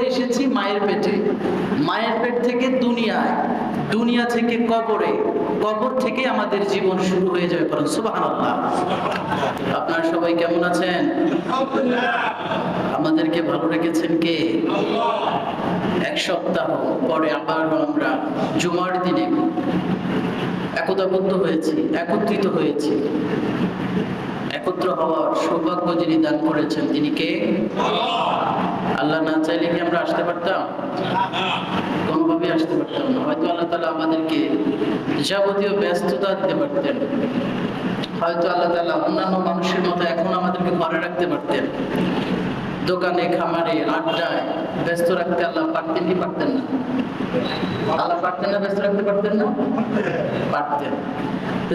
জগতে এসেছি মায়ের পেটে। মায়ের পেট থেকে দুনিয়ায়, দুনিয়া থেকে কবরে, কবর থেকে আমাদের জীবন শুরু হয়ে যাবে পরে সুবহানাল্লাহ। আপনারা সবাই কেমন আছেন? আমাদেরকে ভালো রেখেছেন কে? এক সপ্তাহ পরে আবার আমরা জুমার দিনে একতাবদ্ধ হয়েছি, একত্রিত হয়েছি। একত্র হওয়ার সৌভাগ্য যিনি দান করেছেন, তিনি কে? আল্লাহ না চাইলে কি আমরা আসতে পারতাম? কোনোভাবে আসতে পারতাম না। হয়তো আল্লাহ তালা আমাদেরকে যাবতীয় ব্যস্ততা দিতে পারতেন। হয়তো আল্লাহ তালা অন্যান্য মানুষের মতো এখন আমাদেরকে ঘরে রাখতে পারতেন। দোকানে, খামারে, আড্ডায় ব্যস্ত রাখতে আল্লাহ পারতেন কি পারতেন না? আল্লাহ পারতেন না, ব্যস্ত রাখতে পারতেন না? পারতেন।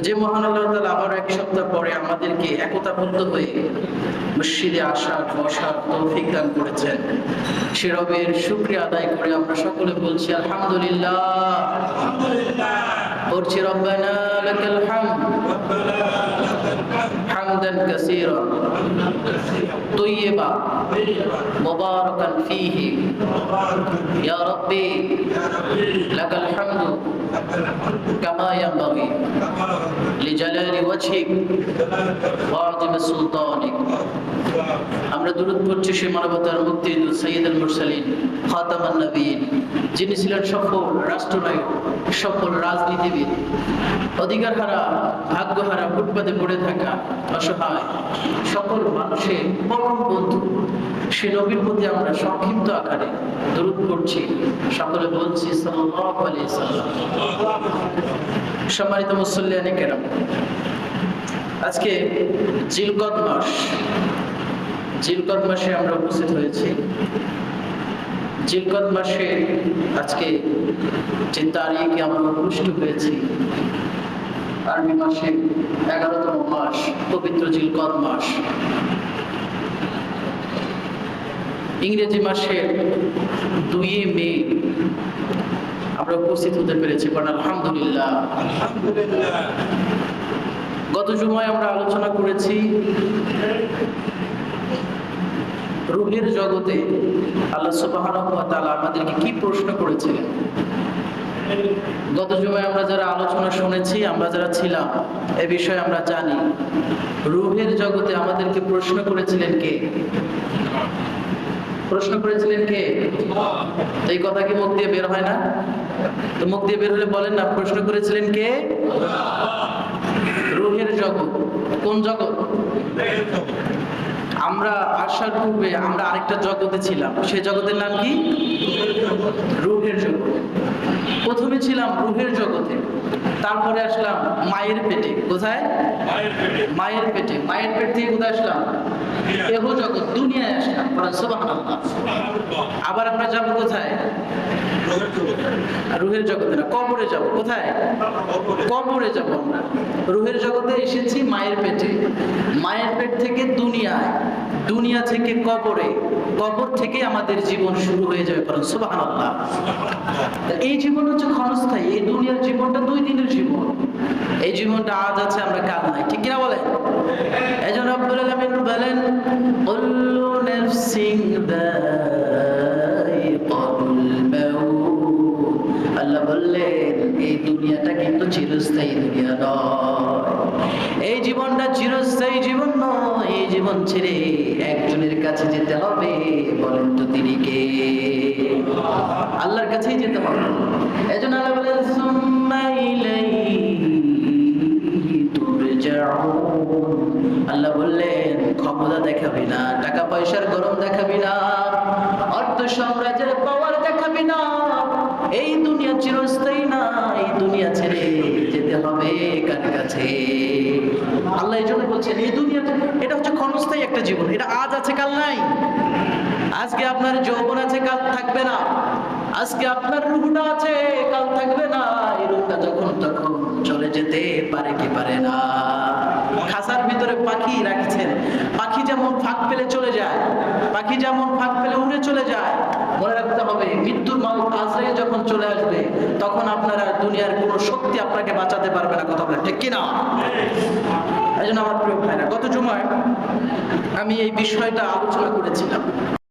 যে মহান আল্লাহ তাআলা আবার এক সপ্তাহ পরে আমাদেরকে একতাবদ্ধ হয়ে মসজিদে আসার, বসার তৌফিক দান করেছেন। সে রবের শুক্রিয়া আদায় করে আমরা সকলে বলছি, আলহামদুলিল্লাহ। হামদান কাসীরা طيبا مباركا فيه يا ربي لك الحمد كما ينبغي لجلال وجهك وعظم سلطانك আমরা দূরত করছি সে মানবতার মুক্তি সৈয়দ মুরসালিন খাতামান নবীন যিনি ছিলেন সফল রাষ্ট্রনায়ক সফল রাজনীতিবিদ অধিকার হারা ভাগ্য হারা ফুটপাতে পড়ে থাকা অসহায় সকল মানুষের পরম বন্ধু। সে নবীর প্রতি আমরা সংক্ষিপ্ত আকারে দূরত করছি সকলে বলছি সম্মানিত মুসল্লিয়ানে কেরাম, আজকে জিলকদ মাস। জিলকদ মাসে আমরা উপস্থিত হয়েছি। জিলকদ মাসে আজকে যে তারিখে আমরা অনুষ্ঠিত হয়েছি আরবি মাসে এগারোতম মাস, পবিত্র জিলকদ মাস। ইংরেজি মাসের দুই মে, আমরা উপস্থিত হতে পেরেছি কারণ আলহামদুলিল্লাহ। গত জুমায় আমরা আলোচনা করেছি রুহের জগতে আল্লাহ ওয়া আমাদেরকে কি প্রশ্ন করেছিলেন? গত জুমায় আমরা যারা আলোচনা শুনেছি, আমরা যারা ছিলাম, এ বিষয়ে আমরা জানি। রুহের জগতে আমাদেরকে প্রশ্ন করেছিলেন কে? প্রশ্ন করেছিলেন কে? এই কথা কি মুখ দিয়ে বের হয় না? তো মুখ দিয়ে বের হলে বলেন না, প্রশ্ন করেছিলেন কে? রুহের জগৎ। কোন জগৎ? আমরা আসার পূর্বে আমরা আরেকটা জগতে ছিলাম। সেই জগতের নাম কি? রুহের জগৎ। প্রথমে ছিলাম রুহের জগতে তারপরে আসলাম মায়ের পেটে। কোথায়? মায়ের পেটে। মায়ের পেট। থেকে কোথায় আসলাম? এহ জগৎ দুনিয়ায় আসলাম। আবার আমরা যাব কোথায়? রুহের জগতে। না কবরে যাব। কোথায়? কবরে যাব আমরা। রুহের জগতে এসেছি মায়ের পেটে। মায়ের পেট থেকে দুনিয়ায়। দুনিয়া থেকে কবরে, কবর থেকে আমাদের জীবন শুরু হয়ে যাবে কারণ সুবহানাল্লাহ। এই জীবন হচ্ছে ক্ষণস্থায়ী, এই দুনিয়ার জীবনটা দুই দিনের জীবন। এই জীবনটা আজ আছে, আমরা কাল নাই, ঠিক কিনা বলেন? এই জন্য রব্বুল আলামিন বলেন, কুল্লু নাফসিন আল্লাহ বললেন, এই দুনিয়াটা কিন্তু চিরস্থায়ী দুনিয়া নয়। এই জীবনটা চিরস্থায়ী জীবন নয়, এই জীবন ছেড়ে একজনের কাছে যেতে হবে, বলেন তো তিনি কে? আল্লাহর কাছেই যেতে হবে। এজন্য আল্লাহ বলেন আল্লাহ বললেন, ক্ষমতা দেখাবি না টাকা পয়সার গরম দেখাবি না, অর্থ সাম্রাজ্যের পাওয়ার দেখাবি না এই দুনিয়া চিরস্থায়ী না, এই দুনিয়া ছেড়ে যেতে হবে কার কাছে? আল্লাহ এই জন্য বলছেন, এই দুনিয়া এটা হচ্ছে ক্ষণস্থায়ী একটা জীবন। এটা আজ আছে, কাল নাই। আজকে আপনার যৌবন আছে, কাল থাকবে না। আজকে আপনার রূপটা আছে, কাল থাকবে না। এই রূপটা যখন তখন চলে যেতে পারে কি পারে না। খাসার ভিতরে পাখি রাখছেন। পাখি যেমন ফাঁক পেলে চলে যায়, পাখি যেমন ফাঁক পেলে উড়ে চলে যায় মনে রাখতে হবে, মৃত্যুর মাল আজরাইল যখন চলে আসবে, তখন আপনারা দুনিয়ার কোনো শক্তি আপনাকে বাঁচাতে পারবে না কথা বলে ঠিক কিনা? এই জন্য আমার প্রিয় ভাইরা, গত জুমায় আমি এই বিষয়টা আলোচনা করেছিলাম।